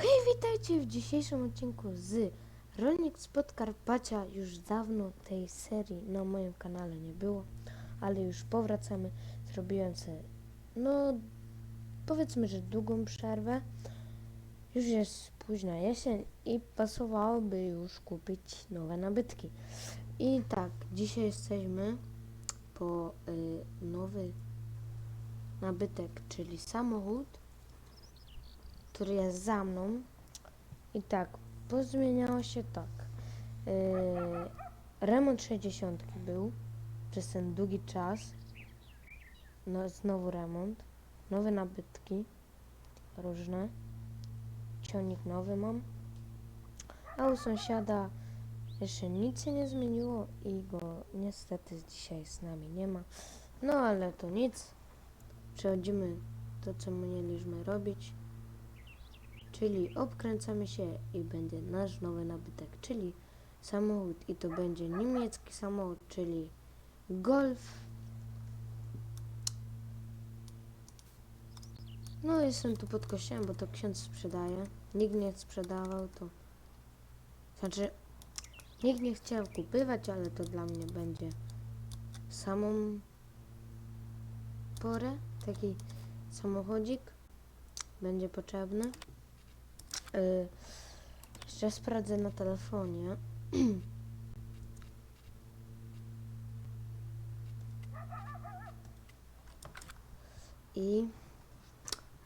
Hej, witajcie w dzisiejszym odcinku z Rolnik z Podkarpacia. Już dawno tej serii na moim kanale nie było, ale już powracamy. Zrobiłem sobie, no powiedzmy, że długą przerwę. Już jest późna jesień i pasowałoby już kupić nowe nabytki. I tak, dzisiaj jesteśmy po y, nowy nabytek, czyli samochód który jest za mną. I tak, pozmieniało się tak. Yy, remont 60 był przez ten długi czas. No, znowu remont. Nowe nabytki. Różne. Ciągnik nowy mam. A u sąsiada jeszcze nic się nie zmieniło i go niestety dzisiaj z nami nie ma. No ale to nic. Przechodzimy to, co mieliśmy robić czyli obkręcamy się i będzie nasz nowy nabytek, czyli samochód i to będzie niemiecki samochód, czyli Golf. No jestem tu pod kościołem, bo to ksiądz sprzedaje. Nikt nie sprzedawał to. Znaczy, nikt nie chciał kupywać, ale to dla mnie będzie samą porę. Taki samochodzik będzie potrzebny. Y, jeszcze sprawdzę na telefonie. I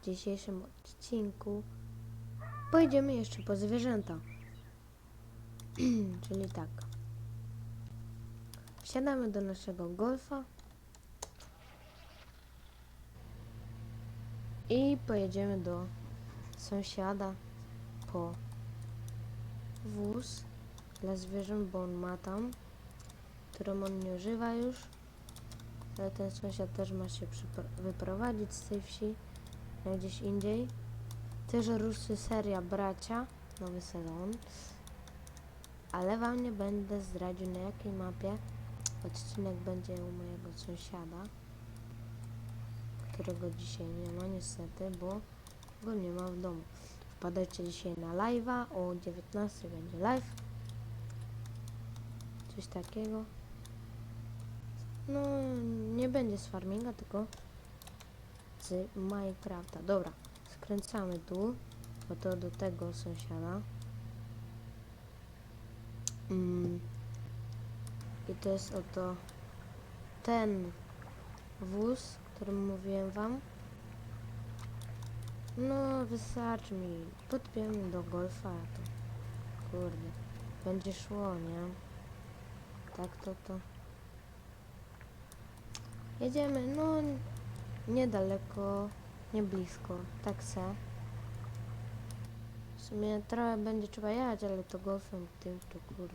w dzisiejszym odcinku pojedziemy jeszcze po zwierzęta. Czyli tak. Wsiadamy do naszego golfa i pojedziemy do sąsiada po wóz dla zwierząt, bo on ma tam, którą on nie używa już. Ale ten sąsiad też ma się wyprowadzić z tej wsi na gdzieś indziej. Też ruszy seria Bracia, nowy sezon. Ale wam nie będę zdradził na jakiej mapie. Odcinek będzie u mojego sąsiada, którego dzisiaj nie ma niestety, bo go nie ma w domu. Wpadajcie dzisiaj na live'a, o 19 będzie live. Coś takiego. No, nie będzie z farminga, tylko z Minecrafta. Dobra, skręcamy tu, oto do tego sąsiada. Mm. I to jest oto ten wóz, którym mówiłem wam. No, wystarczy mi. Podpiemy do golfa, to kurde, będzie szło, nie? Tak to to. Jedziemy, no, niedaleko, nie blisko, tak se. W sumie trochę będzie trzeba jechać, ale to golfem tym to kurde.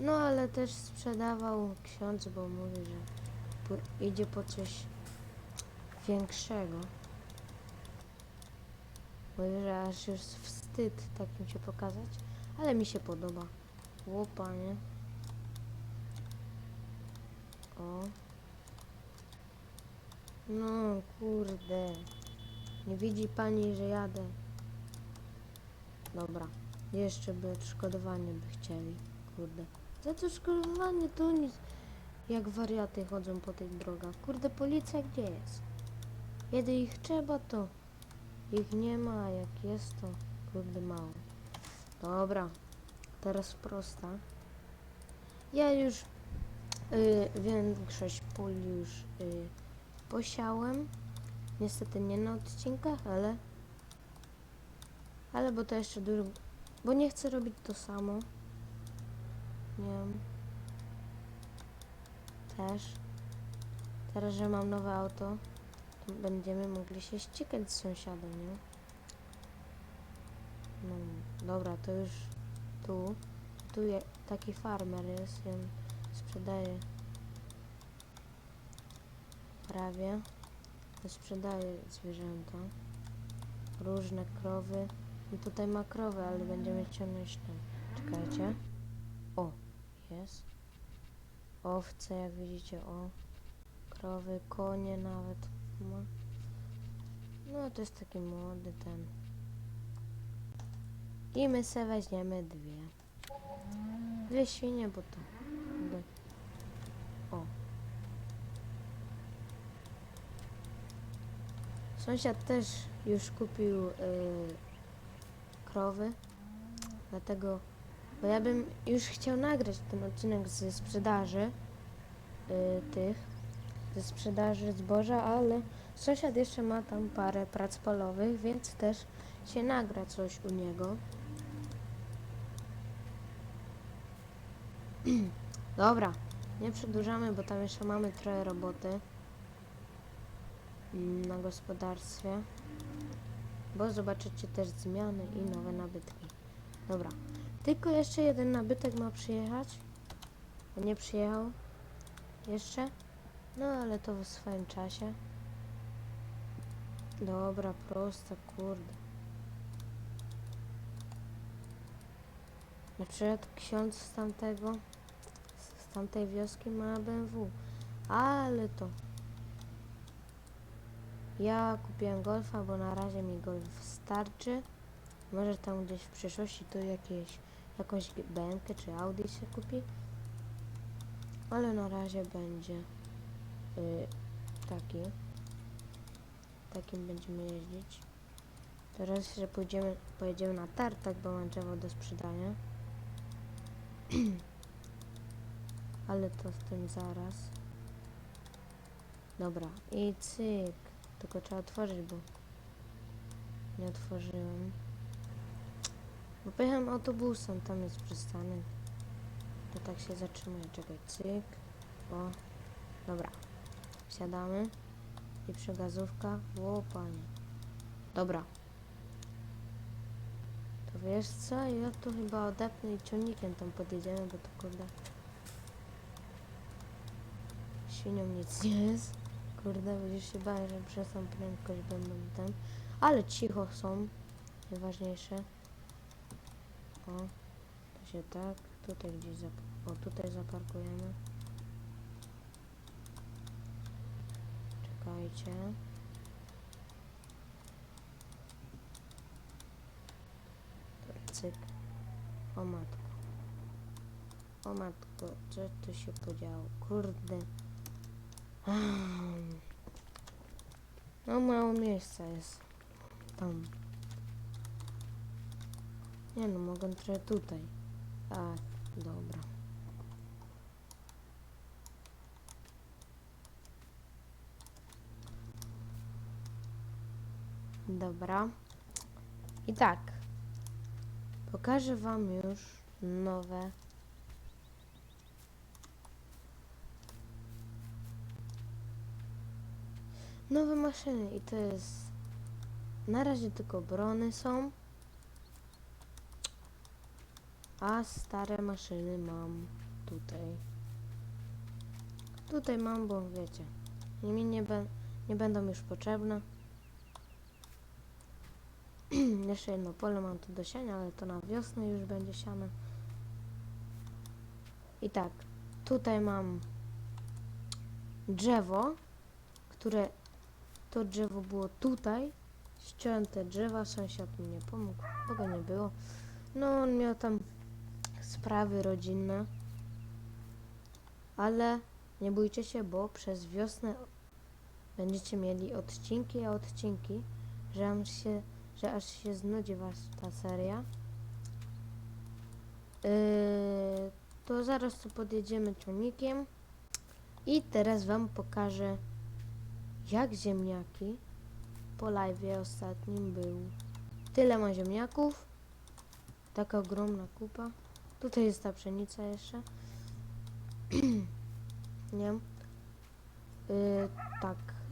No, ale też sprzedawał ksiądz, bo mówi, że idzie po coś większego. Mówię, że aż już wstyd takim się pokazać, ale mi się podoba. Łopa, nie? O. No, kurde. Nie widzi pani, że jadę. Dobra. Jeszcze by odszkodowanie by chcieli. Kurde. Za to odszkodowanie to nic. Jak wariaty chodzą po tych drogach. Kurde, policja gdzie jest? Kiedy ich trzeba, to ich nie ma, jak jest, to kurde mało. Dobra, teraz prosta. Ja już y, większość pól już y, posiałem. Niestety nie na odcinkach, ale ale bo to jeszcze dużo, bo nie chcę robić to samo. Nie wiem. Też. Teraz, że mam nowe auto, to będziemy mogli się ścigać z sąsiadem, nie? No, dobra, to już tu. Tu taki farmer jest, on sprzedaje prawie. Sprzedaje zwierzęta. Różne krowy. I tutaj ma krowę, ale będziemy ciągnąć tam. Czekajcie. O, jest. Owce, jak widzicie, o. Krowy, konie nawet No to jest taki młody ten. I my se weźmiemy dwie. Dwie świnie, bo to... O. Sąsiad też już kupił y, krowy. Dlatego... Bo ja bym już chciał nagrać ten odcinek ze sprzedaży y, tych, ze sprzedaży zboża, ale sąsiad jeszcze ma tam parę prac polowych, więc też się nagra coś u niego. Dobra, nie przedłużamy, bo tam jeszcze mamy trochę roboty mm, na gospodarstwie. Bo zobaczycie też zmiany i nowe nabytki. Dobra, tylko jeszcze jeden nabytek ma przyjechać. Nie przyjechał jeszcze. No ale to w swoim czasie. Dobra, prosta, kurde. Na przykład ksiądz z tamtego, z tamtej wioski ma BMW. Ale to... Ja kupiłem golfa, bo na razie mi golf starczy. Może tam gdzieś w przyszłości tu jakieś, jakąś BMW czy Audi się kupi. Ale na razie będzie y, taki. Takim będziemy jeździć. Teraz, że pójdziemy, pojedziemy na tartak, bo mam drzewo do sprzedania. Ale to z tym zaraz. Dobra, i cyk. Tylko trzeba otworzyć, bo nie otworzyłem. Bo pojechałem autobusem, tam jest przystanek. To tak się zatrzymuje. Czekaj, cyk. O, dobra. Wsiadamy. I przegazówka. O, panie. Dobra. To wiesz co? Ja tu chyba odepnę i ciągnikiem tam podjedziemy, bo to kurde. Świnią nic nie jest. Kurde, będziesz się bał, że przez tą prędkość będą ten. Ale cicho są. Najważniejsze. O. To się tak. Tutaj gdzieś zap... O, tutaj zaparkujemy. Czekajcie. Cyk. O matko. O matko, co tu się podziało? Kurde. No mało miejsca jest. Tam. Nie no, mogę trochę tutaj. A, dobra. Dobra. I tak. Pokażę wam już nowe nowe maszyny i to jest na razie tylko brony są a stare maszyny mam tutaj tutaj mam, bo wiecie mi nie, nie będą już potrzebne jeszcze jedno pole mam tu do siania, ale to na wiosnę już będzie siane i tak tutaj mam drzewo które to drzewo było tutaj. Ściąłem te drzewa, sąsiad mi nie pomógł, bo go nie było. No, on miał tam sprawy rodzinne. Ale nie bójcie się, bo przez wiosnę będziecie mieli odcinki, a odcinki, że aż się, że aż się znudzi was ta seria. Yy, to zaraz tu podjedziemy ciągnikiem i teraz wam pokażę jak ziemniaki po live ostatnim był. Tyle ma ziemniaków. Taka ogromna kupa. Tutaj jest ta pszenica jeszcze. Nie. Yy, tak.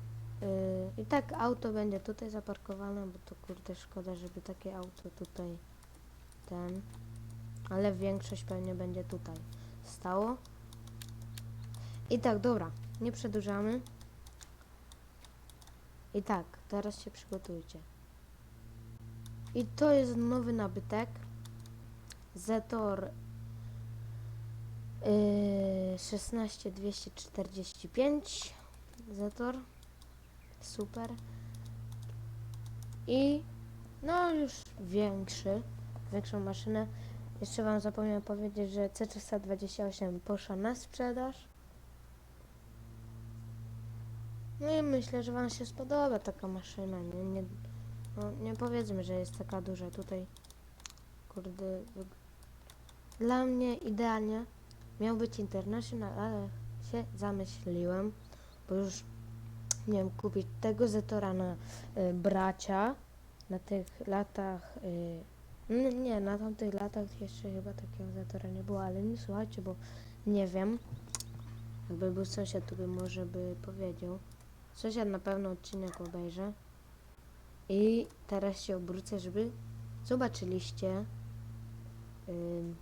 Yy, I tak auto będzie tutaj zaparkowane, bo to kurde szkoda, żeby takie auto tutaj ten. Ale większość pewnie będzie tutaj stało. I tak, dobra. Nie przedłużamy. I tak, teraz się przygotujcie. I to jest nowy nabytek. Zetor yy, 16245 Zetor. Super. i no już większy, większą maszynę. Jeszcze wam zapomniałem powiedzieć, że C328 poszła na sprzedaż. No i myślę, że wam się spodoba taka maszyna, nie, nie, no, nie powiedzmy, że jest taka duża tutaj. Kurde, dla mnie idealnie miał być International, ale się zamyśliłem, bo już nie wiem, kupić tego Zetora na y, bracia na tych latach. Y, nie, na tamtych latach jeszcze chyba takiego Zetora nie było, ale nie słuchajcie, bo nie wiem. Jakby był sąsiad, to by może by powiedział. Sąsiad na pewno odcinek obejrzy. I teraz się obrócę, żeby zobaczyliście. ym,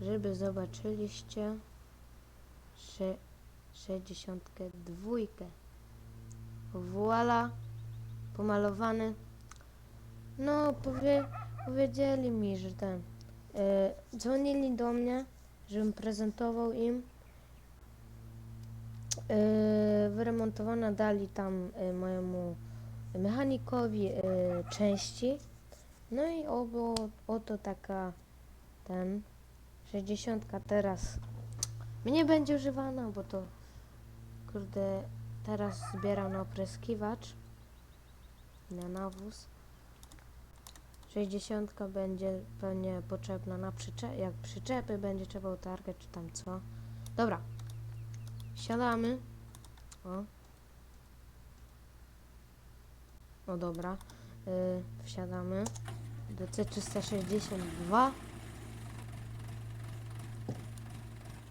żeby zobaczyliście, że 62. Voila, pomalowany. No, powie, powiedzieli mi, że ten. E, dzwonili do mnie, żebym prezentował im. E, wyremontowana dali tam e, mojemu mechanikowi części. No i obo, oto taka ten 60 teraz mnie będzie używana, bo to kurde teraz zbieram na opryskiwacz. Na nawóz. 60 będzie pewnie potrzebna na przyczepy, jak przyczepy będzie trzeba utargać czy tam co. Dobra. Siadamy. O. O dobra. Yy, wsiadamy. Do C362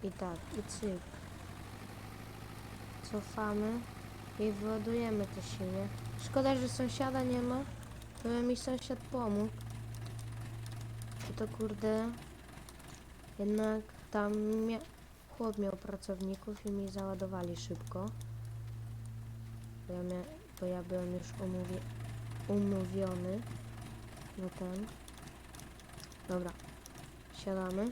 i tak, i cyk. Cofamy i wyładujemy te silnie. Szkoda, że sąsiada nie ma. To by mi sąsiad pomógł. I to kurde. Jednak tam mia- chłop miał pracowników i mi załadowali szybko. Bo ja, bo ja byłem już umówi- umówiony na ten. Dobra. Siadamy.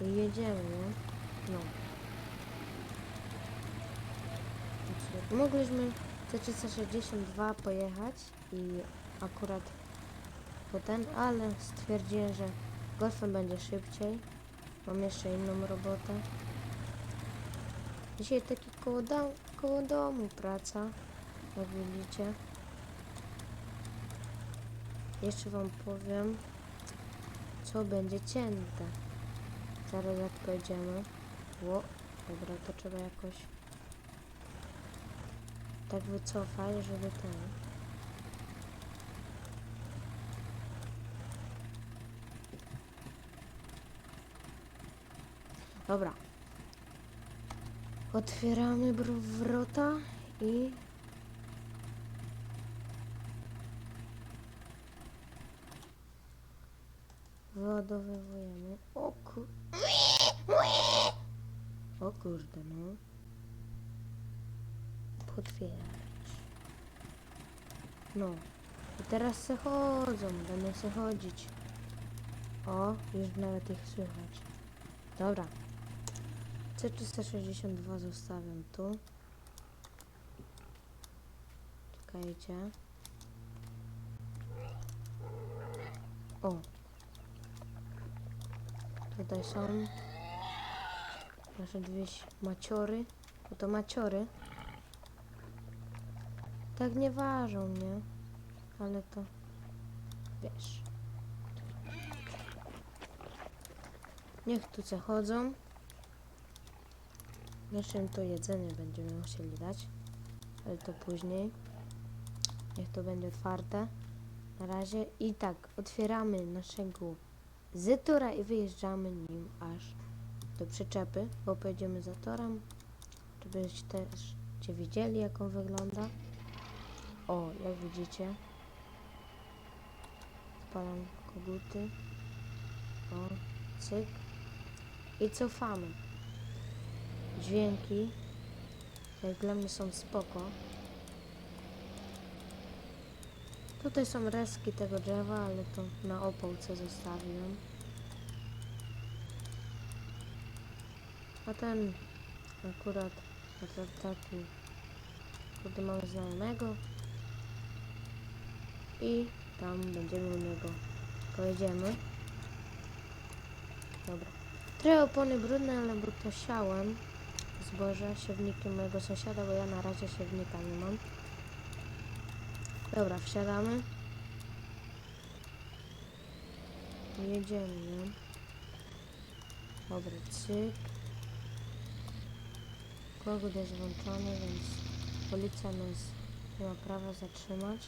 I jedziemy, nie? No. Mogliśmy C362 pojechać i akurat po ten, ale stwierdziłem, że golfem będzie szybciej. Mam jeszcze inną robotę. Dzisiaj taki koło, dom, koło domu praca, jak widzicie. Jeszcze wam powiem, co będzie cięte. Zaraz jak pojedziemy. Ło, dobra, to trzeba jakoś tak wycofać, żeby ten. Dobra. Otwieramy wrota i wyładowujemy. O kur... O kurde, no. Potwierać. No. I teraz se chodzą, będą se chodzić. O, już nawet ich słychać. Dobra. C362 zostawiam tu. Czekajcie. O. Tutaj są nasze dwie maciory. Bo to maciory. Tak nie ważą, nie? Ale to wiesz. Niech tu se chodzą. Jeszcze im to jedzenie będziemy musieli dać. Ale to później. Niech to będzie otwarte. Na razie. I tak, otwieramy naszego Zetora i wyjeżdżamy nim aż do przyczepy, bo pojedziemy za torem, żebyście też cię widzieli, jak on wygląda. O, jak widzicie, spalam koguty. O, cyk. I cofamy. Dźwięki, jak dla mnie są spoko. Tutaj są resztki tego drzewa, ale to na opałce zostawiłem. A ten akurat akurat taki kurde mamy znajomego. I tam będziemy u niego. Pojedziemy. Dobra. Trochę opony brudne, ale bo to siałem zboże siewnikiem mojego sąsiada, bo ja na razie siewnika nie mam. Dobra, wsiadamy. Jedziemy, nie? Dobra, cyk. Kogut jest włączony, więc policja nas nie ma prawa zatrzymać.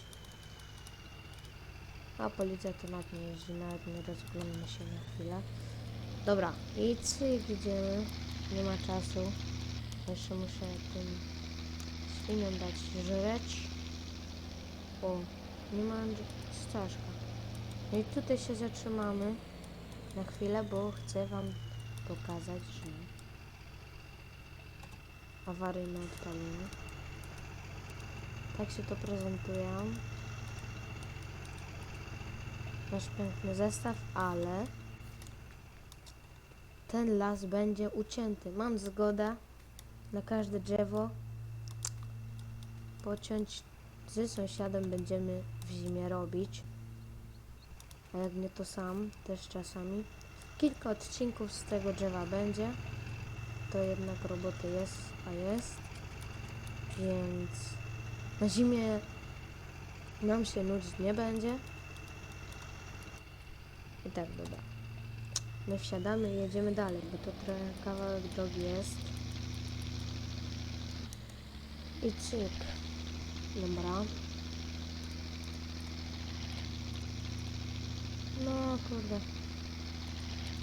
A policja to nad nie jeździ, nawet nie rozglądamy się na chwilę. Dobra, i cyk idziemy. Nie ma czasu. Jeszcze muszę tym świniom dać żreć. O, nie ma staszka. No i tutaj się zatrzymamy na chwilę, bo chcę wam pokazać, że awaryjne odpalenie. Tak się to prezentuje. Nasz piękny zestaw, ale ten las będzie ucięty. Mam zgodę na każde drzewo pociąć. Z sąsiadem będziemy w zimie robić. A jak nie to sam, też czasami. Kilka odcinków z tego drzewa będzie. To jednak roboty jest, a jest. Więc na zimie nam się nudzić nie będzie. I tak, dobra. My wsiadamy i jedziemy dalej, bo to trochę kawałek drogi jest. I cyk. Dobra. No kurde.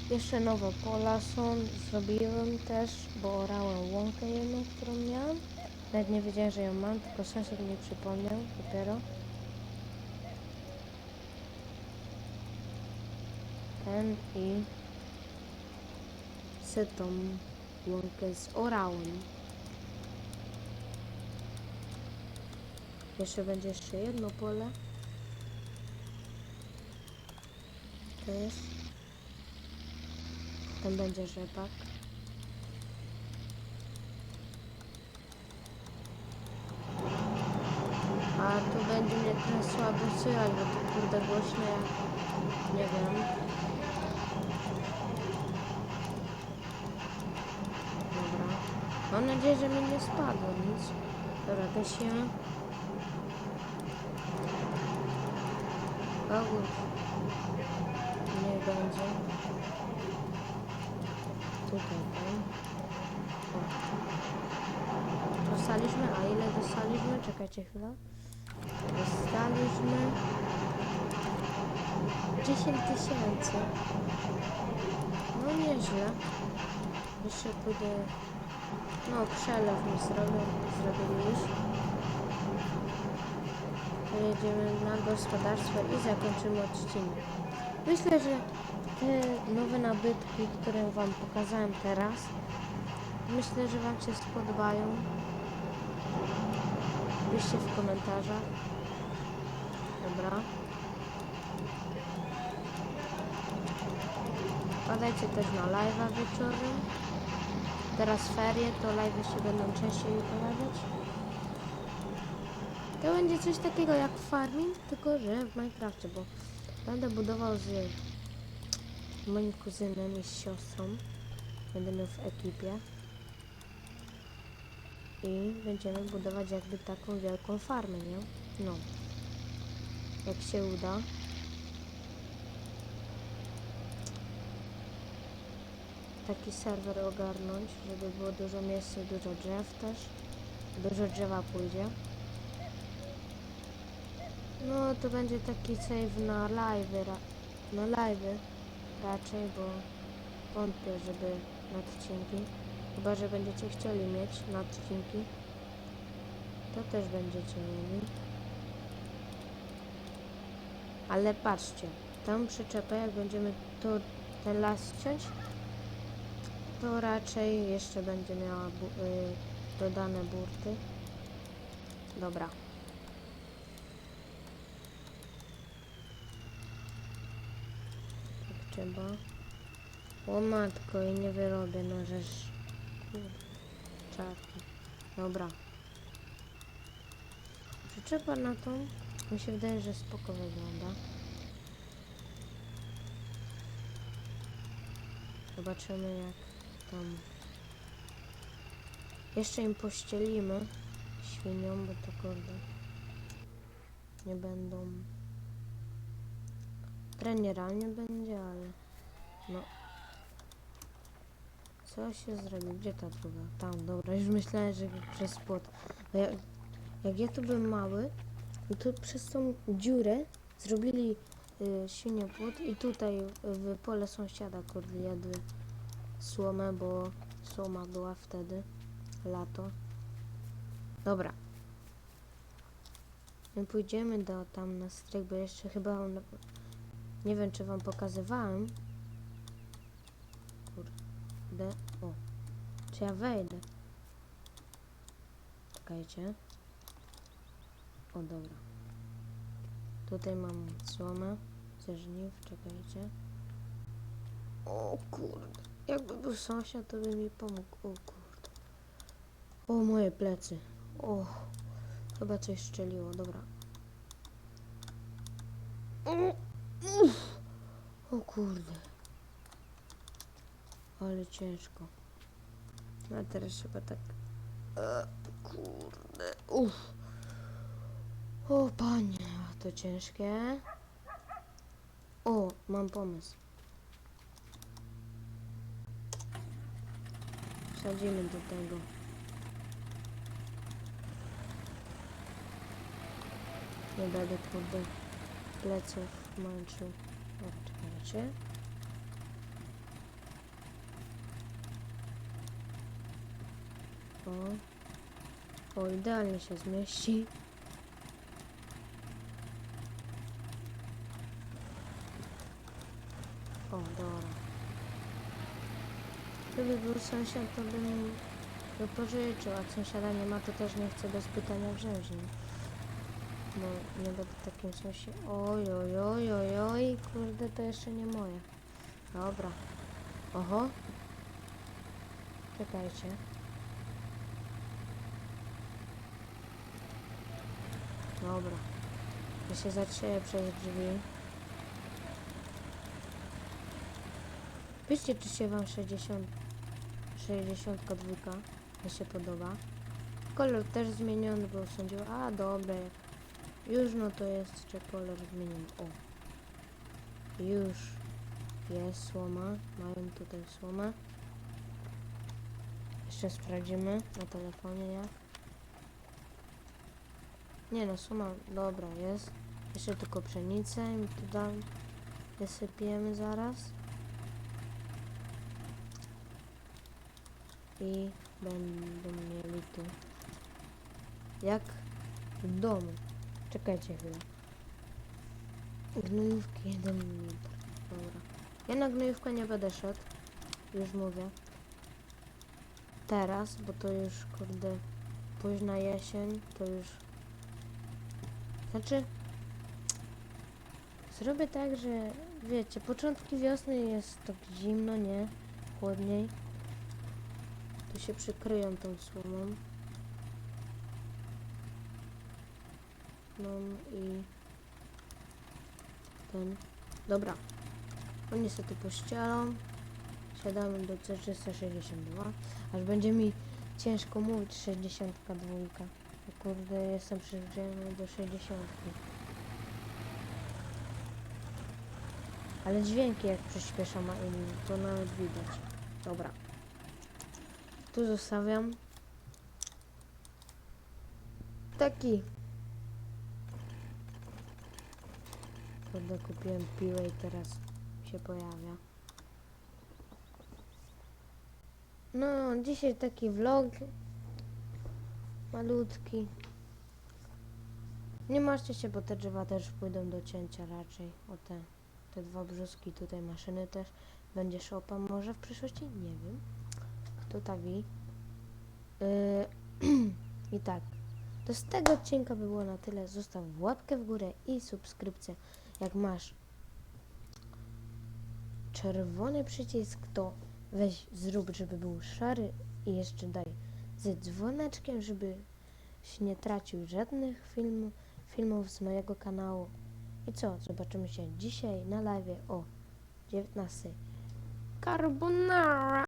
Jeszcze nowe pola są. Zrobiłem też, bo orałem łąkę jedną, którą miałem. Nawet nie wiedziałem, że ją mam, tylko sąsiad mi przypomniał dopiero. Ten i setą łąkę z orałem. Jeszcze będzie jeszcze jedno pole. To jest. Tam będzie rzepak. A tu będzie mnie trochę słabo słychać, bo to kurde głośno nie wiem. Dobra. Mam nadzieję, że mi nie spadło nic. Dobra, gasimy. Kogut. Nie będzie. Tutaj. O. Dostaliśmy, a ile dostaliśmy? Czekajcie chwilę. Dostaliśmy 10 tysięcy. No nieźle. Jeszcze pójdę... No przelew mi zrobią, zrobili już. Pojedziemy na gospodarstwo i zakończymy odcinek. Myślę, że te nowe nabytki, które Wam pokazałem teraz, myślę, że Wam się spodobają. Piszcie w komentarzach. Dobra. Wpadajcie też na live'a wieczorem. Teraz ferie, to live'y się będą częściej pojawiać. To będzie coś takiego jak farming, tylko że w Minecrafcie, bo będę budował z moim kuzynem i z siostrą. Będziemy w ekipie. I będziemy budować jakby taką wielką farmę, nie? No. Jak się uda. Taki serwer ogarnąć, żeby było dużo miejsca, dużo drzew też. Dużo drzewa pójdzie. No to będzie taki save na live, na live raczej, bo wątpię, żeby na odcinki. Chyba, że będziecie chcieli mieć na odcinki, to też będziecie mieli. Ale patrzcie, tą przyczepę, jak będziemy to, ten las ciąć, to raczej jeszcze będzie miała bu y, dodane burty. Dobra. Tak trzeba. O matko, i nie wyrobię, no żeż... Czarny. Dobra. Przyczepa na tą mi się wydaje, że spoko wygląda. Zobaczymy jak tam. Jeszcze im pościelimy świniom, bo to kurde nie będą. Trenieralnie będzie, ale no. Co się zrobi? Gdzie ta druga? Tam, dobra, już myślałem, że przez płot. Bo jak, jak ja tu byłem mały, no to przez tą dziurę zrobili y, świniopłot i tutaj w pole sąsiada kurde jadły słomę, bo słoma była wtedy, lato. Dobra. My pójdziemy do tam na stryk, bo jeszcze chyba on, nie wiem czy wam pokazywałem. Kurde, o. Czy ja wejdę? Czekajcie. O dobra. Tutaj mam słomę ze żniw, czekajcie. O kurde. Jakby był sąsiad, to by mi pomógł. O kurde. O moje plecy. O. Chyba coś strzeliło, dobra. O, o kurde. Ale ciężko. A teraz chyba tak. E, kurde. Uff. O panie, to ciężkie. O, mam pomysł. Wsadzimy do tego. Nie będę kurde pleców męczył. O, czekajcie. O. O, idealnie się zmieści. O, dobra. Gdyby był sąsiad, to bym go pożyczył, a sąsiada nie ma, to też nie chcę bez pytania nie? Bo nie będę takim sąsiadem. Oj, oj, oj, oj, oj, kurde, to jeszcze nie moje. Dobra. Oho. Czekajcie. Dobra. Ja się zatrzeję przez drzwi. Piszcie, czy się wam 60, 62 mi się podoba. Kolor też zmieniony, bo sądził, a dobra, już no to jest jeszcze kolor zmieniony. O. Już jest słoma. Mają tutaj słomę. Jeszcze sprawdzimy na telefonie jak. Nie no, suma dobra jest. Jeszcze tylko pszenicę i tu dam. Wysypiemy zaraz. I będą mieli tu. Jak w domu. Czekajcie chwilę. Gnojówki 1 litr. Dobra. Ja na gnojówkę nie będę szedł. Już mówię. Teraz, bo to już kurde późna jesień, to już znaczy zrobię tak, że wiecie, początki wiosny jest tak zimno, nie? Chłodniej. Tu się przykryją tą słomą. No i ten. Dobra. Oni sobie tu pościelą. Siadamy do C362. Aż będzie mi ciężko mówić 62. Bo Kurde, jestem przyzwyczajony do 60. Ale dźwięki jak przyspieszam, to nawet widać. Dobra. Tu zostawiam. Taki Kurde, kupiłem piłę i teraz się pojawia. No, dzisiaj taki vlog malutki. Nie martwcie się, bo te drzewa też pójdą do cięcia raczej. O te, te dwa brzuski, tutaj maszyny też. Będzie szopa może w przyszłości? Nie wiem. Kto wie? Yy, I tak. To z tego odcinka by było na tyle. Zostaw łapkę w górę i subskrypcję. Jak masz czerwony przycisk, to weź zrób, żeby był szary i jeszcze daj ze dzwoneczkiem, żeby nie tracił żadnych filmów z mojego kanału. I co? Zobaczymy się dzisiaj na live o 19. Carbonara!